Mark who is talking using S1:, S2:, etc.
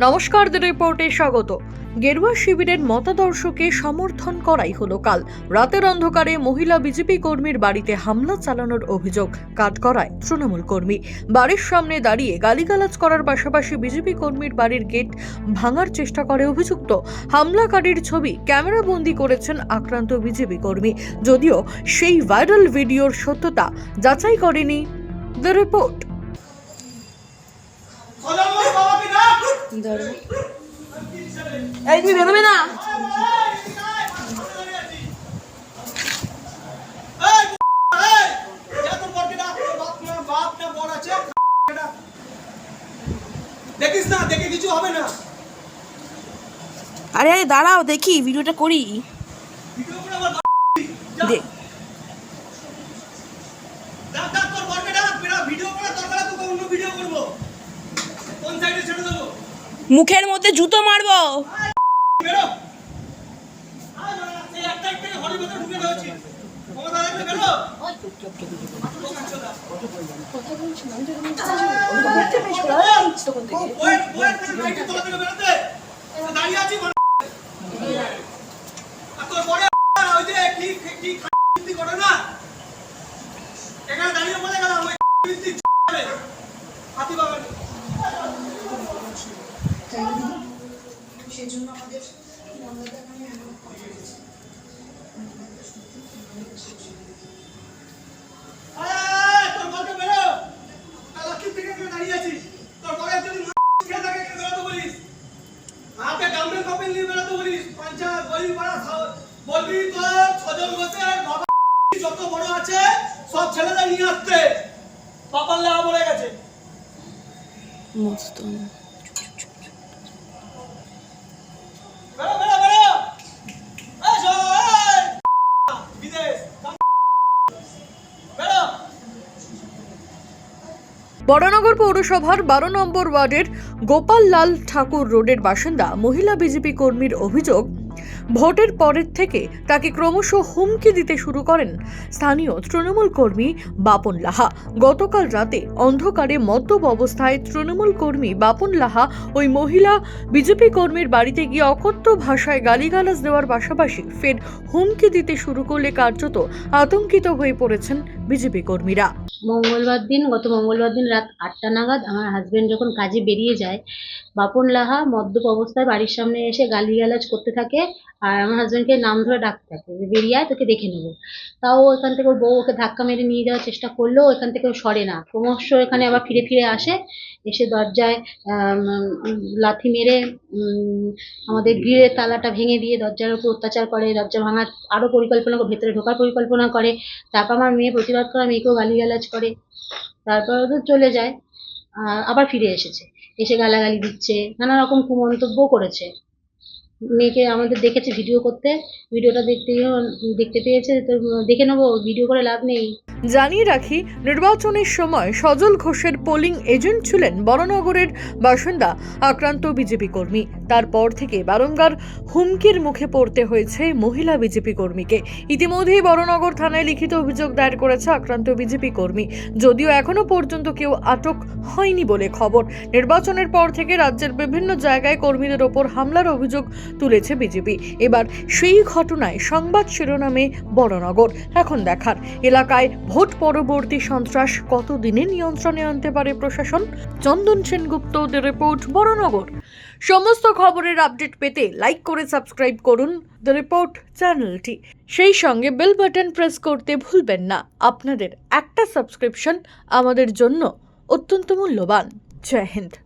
S1: নমস্কার, দ্য রিপোর্টে স্বাগত। গেরুয়া শিবিরের মতাদর্শকে সমর্থন করাই হলো কাল। রাতের অন্ধকারে মহিলা বিজেপি কর্মীর বাড়িতে হামলা চালানোর অভিযোগ কাট করায় তৃণমূল কর্মী। বাড়ির সামনে দাঁড়িয়ে গালিগালাজ করার পাশাপাশি বিজেপি কর্মীর বাড়ির গেট ভাঙার চেষ্টা করে অভিযুক্ত। হামলাকারীর ছবি ক্যামেরাবন্দি করেছেন আক্রান্ত বিজেপি কর্মী। যদিও সেই ভাইরাল ভিডিওর সত্যতা যাচাই করেনি। The report.
S2: এই তুমি বেরোবে না?
S3: দেখিস না দেখে কিছু হবে না।
S2: আরে আরে দাঁড়াও দেখি ভিডিওটা করি।
S3: ভিডিও করার দরকার অন্য ভিডিও করব। কোন সাইডে ছেড়ে দেবো?
S2: মুখের মধ্যে জুতো মারবো
S3: বাড়া, এই একটা একটা হরির ভেতরে ঢুকে রয়েছি ক্ষমতা থাকলে বেরো বইয়ের বইয়ের থেকে গাড়িতে তোলা থেকে বেরোতে দাঁড়িয়ে আছি বাড়া। আর তোর বরে ওই যে কি কি কি করে না এখানে দাঁড়িয়ে বলে গেলাম ওই বৃত্তি যাবে হাতি বাবা আয়, তোর বরকে বেরো। আর লক্ষ্মীর দিকে এখানে দাঁড়িয়ে আছি। তোর বরের যদি মা খেয়ে থাকে, এখানে বেরোতে বলিস। হাতে ডাম্বেল ফাম্বেল নিয়ে বেরোতে বলিস। পঞ্চায়েত, গলি পাড়া, সব- বলবি তোর ছজন সব ছেলেদের নিয়ে আসতে। পাপার বলে গেছে বেরো বেরো এই শো, এই! বিদেশ বেরো
S1: বড়নগর পৌরসভার বারো নম্বর ওয়ার্ডের গোপাল লাল ঠাকুর রোডের বাসিন্দা মহিলা বিজেপি কর্মীর অভিযোগ ভোটের পরের থেকে তাকে ক্রমশ হুমকি দিতে শুরু করেন স্থানীয় তৃণমূল কর্মী বাপন লাহা। গতকাল রাতে অন্ধকারে মদ্যপ অবস্থায় তৃণমূল কর্মী বাপন লাহা ওই মহিলা বিজেপি কর্মীর বাড়িতে গিয়ে অকথ্য ভাষায় গালিগালাজ দেওয়ার পাশাপাশি ফের হুমকি দিতে শুরু করলে কার্যত আতঙ্কিত হয়ে পড়েছেন বিজেপি কর্মীরা।
S4: মঙ্গলবার দিন, গত মঙ্গলবার দিন রাত আটটা নাগাদ আমার হাজবেন্ড যখন কাজে বেরিয়ে যায়, বাপন লাহা মদ্যপ অবস্থায় বাড়ির সামনে এসে গালিগালাজ করতে থাকে। আর আমার হাজবেন্ডকে নাম ধরে ডাকতে থাকে যে, বেরিয়ে আয়, তোকে দেখে নেব। তাও এখান থেকে ওর বউ ওকে ধাক্কা মেরে নিয়ে যাওয়ার চেষ্টা করলেও এখান থেকে সরে না। ক্রমশ এখানে আবার ফিরে ফিরে আসে, এসে দরজায় লাথি মেরে আমাদের গ্রিলের তালাটা ভেঙে দিয়ে দরজার উপর অত্যাচার করে, দরজা ভাঙার আরও পরিকল্পনা করে, ভেতরে ঢোকার পরিকল্পনা করে, তারপর আমার মেয়ে প্রতিবাদ করে, মেয়েকেও গালিগালাজ করে, তারপর তো চলে যায় আবার ফিরে এসেছে। এসে গালাগালি দিচ্ছে নানা রকম কুমন্তব্য করেছে। মেয়েকে আমাদের দেখেছে ভিডিও করতে। ভিডিওটা দেখতে দেখতে পেয়েছে, তো দেখে নেব ভিডিও করে লাভ নেই।
S1: জানিয়ে রাখি, নির্বাচনের সময় সজল ঘোষের পোলিং এজেন্ট ছিলেন বড়নগরের বাসিন্দা আক্রান্ত বিজেপি কর্মী। তারপর থেকে বারংবার হুমকির মুখে পড়তে হয়েছে মহিলা বিজেপি কর্মীকে। ইতিমধ্যেই বড়নগর থানায় লিখিত অভিযোগ দায়ের করেছে আক্রান্ত বিজেপি কর্মী। যদিও এখনও পর্যন্ত কেউ আটক হয়নি বলে খবর। নির্বাচনের পর থেকে রাজ্যের বিভিন্ন জায়গায় কর্মীদের ওপর হামলার অভিযোগ তুলেছে বিজেপি। এবার সেই ঘটনায় সংবাদ শিরোনামে বড়নগর। এখন দেখার, এলাকায় ভোট পরবর্তী সন্ত্রাস কতদিনে নিয়ন্ত্রণে আনতে পারে প্রশাসন? চন্দন সেনগুপ্ত রিপোর্ট, বড়নগর। সমস্ত খবরের আপডেট পেতে লাইক করে সাবস্ক্রাইব করুন দ্য রিপোর্ট চ্যানেলটি। সেই সঙ্গে বেল বাটন প্রেস করতে ভুলবেন না। আপনাদের একটা সাবস্ক্রিপশন আমাদের জন্য অত্যন্ত মূল্যবান। জয় হিন্দ।